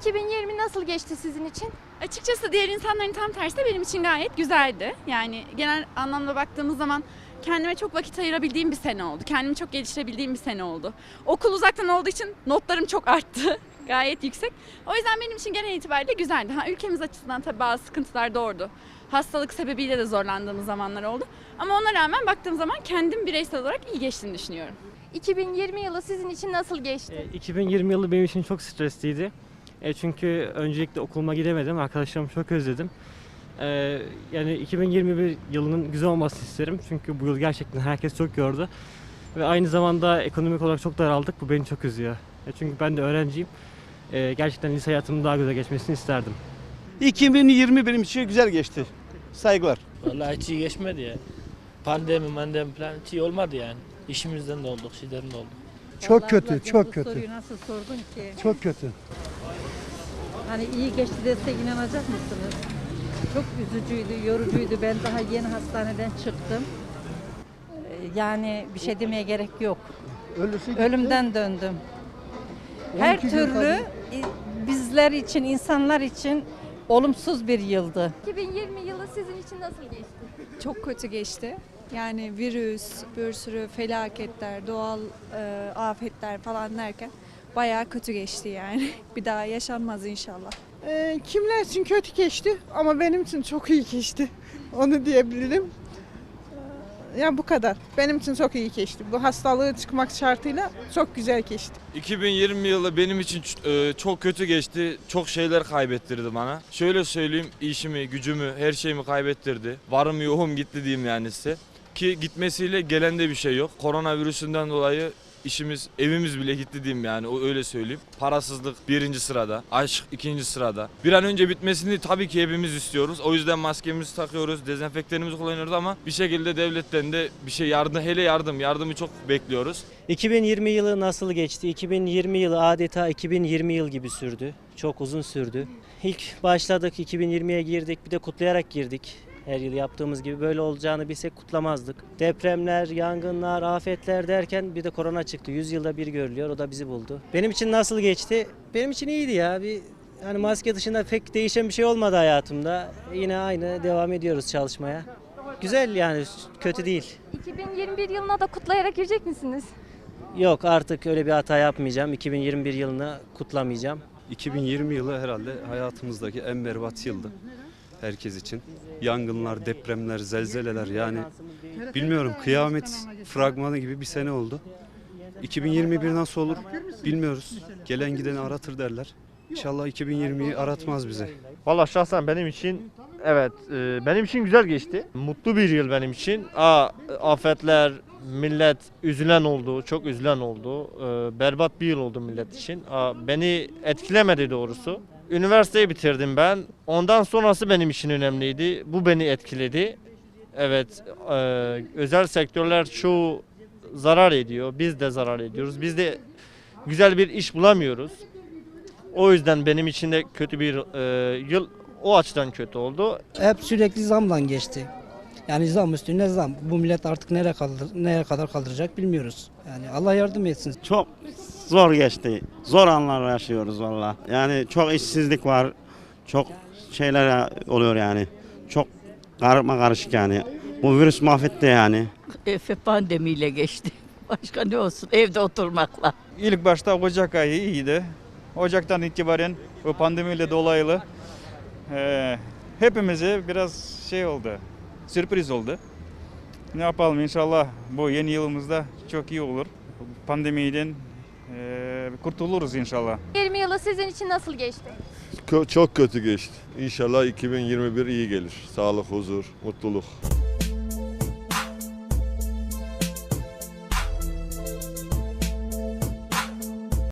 2020 nasıl geçti sizin için? Açıkçası diğer insanların tam tersi de benim için gayet güzeldi. Yani genel anlamda baktığımız zaman kendime çok vakit ayırabildiğim bir sene oldu. Kendimi çok geliştirebildiğim bir sene oldu. Okul uzaktan olduğu için notlarım çok arttı. gayet yüksek. O yüzden benim için genel itibariyle güzeldi. Ha, ülkemiz açısından tabii bazı sıkıntılar doğurdu. Hastalık sebebiyle de zorlandığımız zamanlar oldu. Ama ona rağmen baktığım zaman kendim bireysel olarak iyi geçtiğini düşünüyorum. 2020 yılı sizin için nasıl geçti? E, 2020 yılı benim için çok stresliydi. E, çünkü öncelikle okuluma gidemedim. Arkadaşlarımı çok özledim. E, yani 2021 yılının güzel olmasını isterim. Çünkü bu yıl gerçekten herkes çok gördü. Ve aynı zamanda ekonomik olarak çok daraldık. Bu beni çok üzüyor. E, çünkü ben de öğrenciyim. E, gerçekten lise hayatımın daha güzel geçmesini isterdim. 2020 benim için güzel geçti. Saygılar. Vallahi hiç iyi geçmedi ya. Pandemi, mandemi falan hiç iyi olmadı yani. İşimizden de olduk, şeyden de olduk. Çok Vallahi kötü, çok kötü. Soruyu nasıl sordun ki? Çok kötü. Hani iyi geçti desek inanacak mısınız? Çok üzücüydü, yorucuydu. Ben daha yeni hastaneden çıktım. Ee, Yani bir şey demeye gerek yok. Ölüsü gitti. Ölümden döndüm. 12 Her türlü bizler için, insanlar için olumsuz bir yıldı. 2020 yılı sizin için nasıl geçti? çok kötü geçti. Yani virüs, bir sürü felaketler, doğal e, afetler falan derken bayağı kötü geçti yani. Bir daha yaşanmaz inşallah. Ee, kimler için kötü geçti ama benim için çok iyi geçti. Onu diyebilirim. Ee, Yani bu kadar. Benim için çok iyi geçti. Bu hastalığı çıkmak şartıyla çok güzel geçti. 2020 yılı benim için e, çok kötü geçti. Çok şeyler kaybettirdi bana. Şöyle söyleyeyim işimi, gücümü, her şeyimi kaybettirdi. Varım yoğum gitti diyeyim yani size. Ki gitmesiyle gelen de bir şey yok. Koronavirüsünden dolayı işimiz, evimiz bile gitti diyeyim yani o öyle söyleyeyim. Parasızlık birinci sırada, aşk ikinci sırada. Bir an önce bitmesini tabii ki hepimiz istiyoruz. O yüzden maskemizi takıyoruz, dezenfektanımızı kullanıyoruz ama bir şekilde devletten de bir şey yardım, hele yardım, yardımı çok bekliyoruz. 2020 yılı nasıl geçti? 2020 yılı adeta 2020 yıl gibi sürdü. Çok uzun sürdü. İlk başladık 2020'ye girdik bir de kutlayarak girdik. Her yıl yaptığımız gibi böyle olacağını bilsek kutlamazdık. Depremler, yangınlar, afetler derken bir de korona çıktı. 100 yılda bir görülüyor. O da bizi buldu. Benim için nasıl geçti? Benim için iyiydi ya. Bir hani maske dışında pek değişen bir şey olmadı hayatımda. Yine aynı devam ediyoruz çalışmaya. Güzel yani kötü değil. 2021 yılına da kutlayarak girecek misiniz? Yok artık öyle bir hata yapmayacağım. 2021 yılını kutlamayacağım. 2020 yılı herhalde hayatımızdaki en berbat yıldı. Herkes için. Yangınlar, depremler, zelzeleler yani bilmiyorum kıyamet fragmanı gibi bir sene oldu. 2021 nasıl olur bilmiyoruz. Gelen gideni aratır derler. İnşallah 2020'yi aratmaz bize. Valla şahsen benim için evet e, benim için güzel geçti. Mutlu bir yıl benim için. Aa, afetler, millet üzülen oldu, çok üzülen oldu. E, berbat bir yıl oldu millet için. Aa, beni etkilemedi doğrusu. Üniversiteyi bitirdim ben. Ondan sonrası benim için önemliydi. Bu beni etkiledi. Evet, e, özel sektörler çoğu zarar ediyor. Biz de zarar ediyoruz. Biz de güzel bir iş bulamıyoruz. O yüzden benim için de kötü bir e, yıl o açıdan kötü oldu. Hep sürekli zamla geçti. Yani zam üstüne zam. Bu millet artık nereye kaldır, nereye kadar kaldıracak bilmiyoruz. Yani Allah yardım etsin. Çok zor geçti. Zor anlar yaşıyoruz valla. Yani çok işsizlik var. Çok şeyler oluyor yani. Çok karma karışık yani. Bu virüs mahvetti yani. Efe pandemiyle geçti. Başka ne olsun evde oturmakla. İlk başta Ocak ayı iyiydi. Ocaktan itibaren bu pandemiyle dolaylı eee hepimize biraz şey oldu. Sürpriz oldu. Ne yapalım inşallah bu yeni yılımızda çok iyi olur. Pandemiden eee, kurtuluruz inşallah. 20 yılı sizin için nasıl geçti? Çok kötü geçti. İnşallah 2021 iyi gelir. Sağlık, huzur, mutluluk.